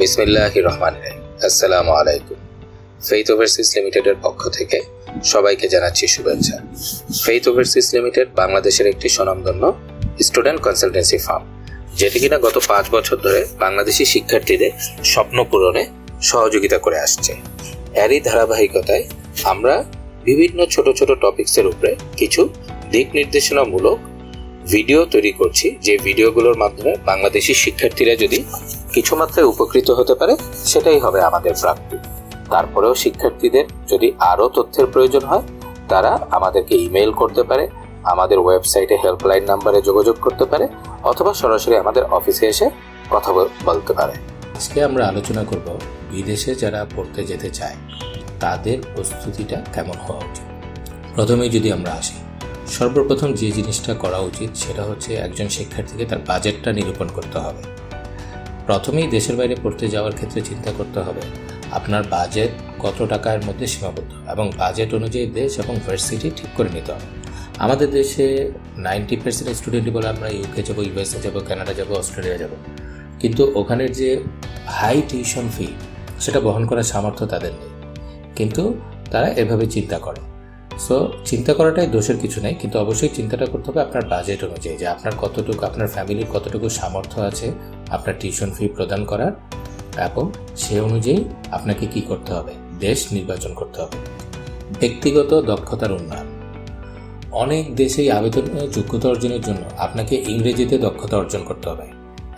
বিসমিল্লাহ রহমান আসসালামু আলাইকুম ফেইথ ওভারসিজ লিমিটেডের পক্ষ থেকে সবাইকে জানাচ্ছি শুভেচ্ছা। ফেইথ ওভারসিজ লিমিটেড বাংলাদেশের একটি স্বনামধন্য স্টুডেন্ট কনসালটেন্সি ফার্ম, যেটি কিনা গত পাঁচ বছর ধরে বাংলাদেশি শিক্ষার্থীদের স্বপ্ন পূরণে সহযোগিতা করে আসছে। এরই ধারাবাহিকতায় আমরা বিভিন্ন ছোট ছোট টপিকসের উপরে কিছু দিক নির্দেশনামূলক ভিডিও তৈরি করছি। যে ভিডিওগুলোর মাধ্যমে বাংলাদেশি শিক্ষার্থীরা যদি কিছু মাত্রায় উপকৃত হতে পারে, সেটাই হবে আমাদের প্রাপ্তি। তারপরেও শিক্ষার্থীদের যদি আরও তথ্যের প্রয়োজন হয়, তারা আমাদেরকে ইমেল করতে পারে, আমাদের ওয়েবসাইটে হেল্পলাইন নাম্বারে যোগাযোগ করতে পারে, অথবা সরাসরি আমাদের অফিসে এসে কথা বল- বলতে পারে। আজকে আমরা আলোচনা করব বিদেশে যারা পড়তে যেতে চায়, তাদের প্রস্তুতিটা কেমন হওয়া উচিত? প্রথমেই যদি আমরা আসি, সর্বপ্রথম যে জিনিসটা করা উচিত সেটা হচ্ছে একজন শিক্ষার্থীকে তার বাজেটটা নিরূপণ করতে হবে। প্রথমেই দেশের বাইরে পড়তে যাওয়ার ক্ষেত্রে চিন্তা করতে হবে, আপনার বাজেট কত টাকার মধ্যে সীমাবদ্ধ এবং বাজেট অনুযায়ী দেশ এবং ভার্সিটি ঠিক করে নিতে হবে। আমাদের দেশে নাইনটি পার্সেন্ট স্টুডেন্টই বলে আমরা ইউকে যাব ইউএসএ যাব কানাডা যাব অস্ট্রেলিয়া যাব। কিন্তু ওখানের যে হাই টিউশন ফি সেটা বহন করার সামর্থ্য তাদের নেই। কিন্তু তারা এভাবে চিন্তা করে। সো চিন্তা করাটাই দোষের কিছু নেই, কিন্তু অবশ্যই চিন্তাটা করতে হবে আপনার বাজেট অনুযায়ী, যে আপনার কতটুকু, আপনার ফ্যামিলির কতটুকু সামর্থ্য আছে, আপনার টিউশন ফি প্রদান করার, এবং সে অনুযায়ী আপনাকে কি করতে হবে? দেশ নির্বাচন করতে হবে। ব্যক্তিগত দক্ষতার উন্নয়ন। অনেক দেশেই আবেদনের যোগ্যতা অর্জনের জন্য আপনাকে ইংরেজিতে দক্ষতা অর্জন করতে হবে।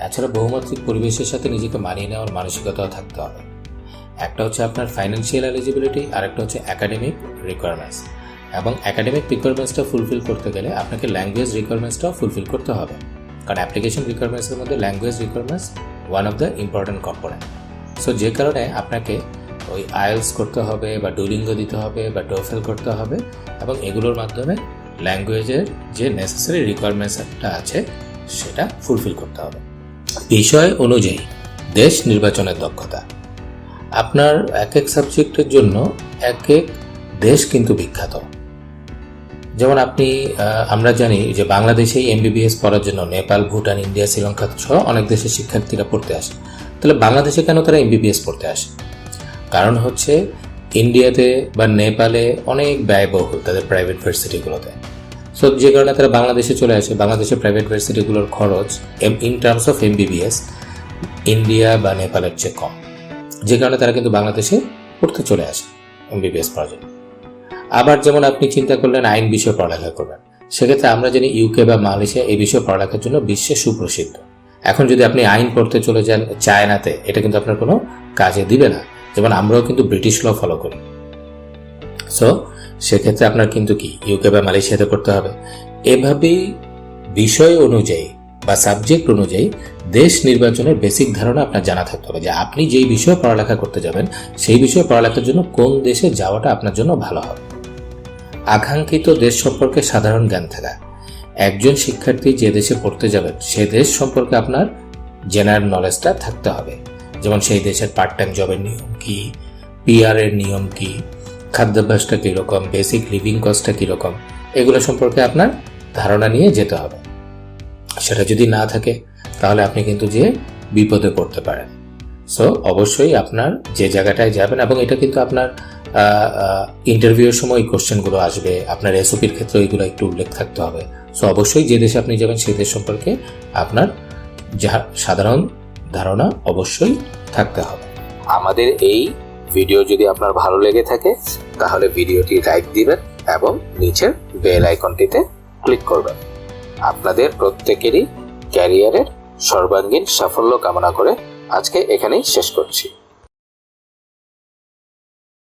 এছাড়া বহুমাত্রিক পরিবেশের সাথে নিজেকে মানিয়ে নেওয়ার মানসিকতাও থাকতে হবে। একটা হচ্ছে আপনার ফাইন্যান্সিয়াল এলিজিবিলিটি আর একটা হচ্ছে একাডেমিক রিকোয়ারমেন্টস এবং একাডেমিক রিকোয়ারমেন্টসটা ফুলফিল করতে গেলে আপনাকে ল্যাঙ্গুয়েজ রিকোয়ারমেন্টসটাও ফুলফিল করতে হবে। কারণ অ্যাপ্লিকেশন রিকোয়ারমেন্টসের মধ্যে language requirements one of the important component so যে কারণে আপনাকে ওই আইএলস করতে হবে বা ডুলিঙ্গ দিতে হবে বা টোফেল করতে হবে এবং এগুলোর মাধ্যমে ল্যাঙ্গুয়েজের যে নেসেসারি রিকোয়ারমেন্টসটা আছে সেটা ফুলফিল করতে হবে। বিষয় অনুযায়ী দেশ নির্বাচনের দক্ষতা। আপনার এক এক সাবজেক্টের জন্য এক এক দেশ কিন্তু বিখ্যাত। যেমন আপনি আমরা জানি যে বাংলাদেশেই এমবিবিএস পড়ার জন্য নেপাল, ভুটান, ইন্ডিয়া, শ্রীলঙ্কা সহ অনেক দেশের শিক্ষার্থীরা পড়তে আসে। তাহলে বাংলাদেশে কেন তারা এমবিবিএস পড়তে আসে? কারণ হচ্ছে ইন্ডিয়াতে বা নেপালে অনেক ব্যয়বহুল তাদের প্রাইভেট ভার্সিটিগুলোতে সো যে কারণে তারা বাংলাদেশে চলে আসে, বাংলাদেশের প্রাইভেট ভার্সিটিগুলোর খরচ M in terms of MBBS India বা নেপালের চেয়ে কম। যে কারণে তারা কিন্তু বাংলাদেশে পড়তে চলে আসে এমবিবিএস পড়ার জন্য। আবার যেমন আপনি চিন্তা করলেন আইন বিষয়ে পড়ালেখা করবেন, সেক্ষেত্রে আমরা জানি ইউকে বা মালয়েশিয়া এই বিষয়ে পড়ালেখার জন্য বিশ্বে সুপ্রসিদ্ধ। এখন যদি আপনি আইন পড়তে চলে যান চায়নাতে, এটা কিন্তু আপনার কোনো কাজে দিবে না। যেমন আমরাও কিন্তু ব্রিটিশ ল ফলো করি। সো সেক্ষেত্রে আপনার কিন্তু কি ইউকে বা মালয়েশিয়াতে করতে হবে। এভাবেই বিষয় অনুযায়ী বা সাবজেক্ট অনুযায়ী দেশ নির্বাচনের বেসিক ধারণা আপনার জানা থাকতে হবে যে আপনি যেই বিষয়ে পড়ালেখা করতে যাবেন, সেই বিষয়ে পড়ালেখার জন্য কোন দেশে যাওয়াটা আপনার জন্য ভালো হবে। আকাঙ্ক্ষিত দেশ সম্পর্কে সাধারণ জ্ঞান থাকা একজন শিক্ষার্থী যে দেশে পড়তে যাবেন সে দেশ সম্পর্কে আপনার জেনারেল নলেজটা থাকতে হবে। যেমন সেই দেশের পার্ট টাইম জবের নিয়ম কি পিআর এর নিয়ম কি, খাদ্যাভ্যাসটা কীরকম বেসিক লিভিং কস্টটা কীরকম, এগুলো সম্পর্কে আপনার ধারণা নিয়ে যেতে হবে। সেটা যদি না থাকে, তাহলে আপনি কিন্তু যে বিপদে পড়তে পারেন। সো অবশ্যই আপনার যে জায়গাটায় যাবেন, এবং এটা কিন্তু আপনার ইন্টারভিউয়ের সময় এই কোশ্চেনগুলো আসবে। আপনার এসওপির ক্ষেত্রে এগুলো একটু উল্লেখ থাকতে হবে। সো অবশ্যই যে দেশে আপনি যাবেন, সেই দেশ সম্পর্কে আপনার যা সাধারণ ধারণা অবশ্যই থাকতে হবে। আমাদের এই ভিডিও যদি আপনার ভালো লেগে থাকে, তাহলে ভিডিওটি লাইক দিবেন এবং নিচের বেল আইকনটিতে ক্লিক করবেন। আপনাদের প্রত্যেকেরই ক্যারিয়ারের সর্বাঙ্গীন সাফল্য কামনা করে আজকে এখানেই শেষ করছি।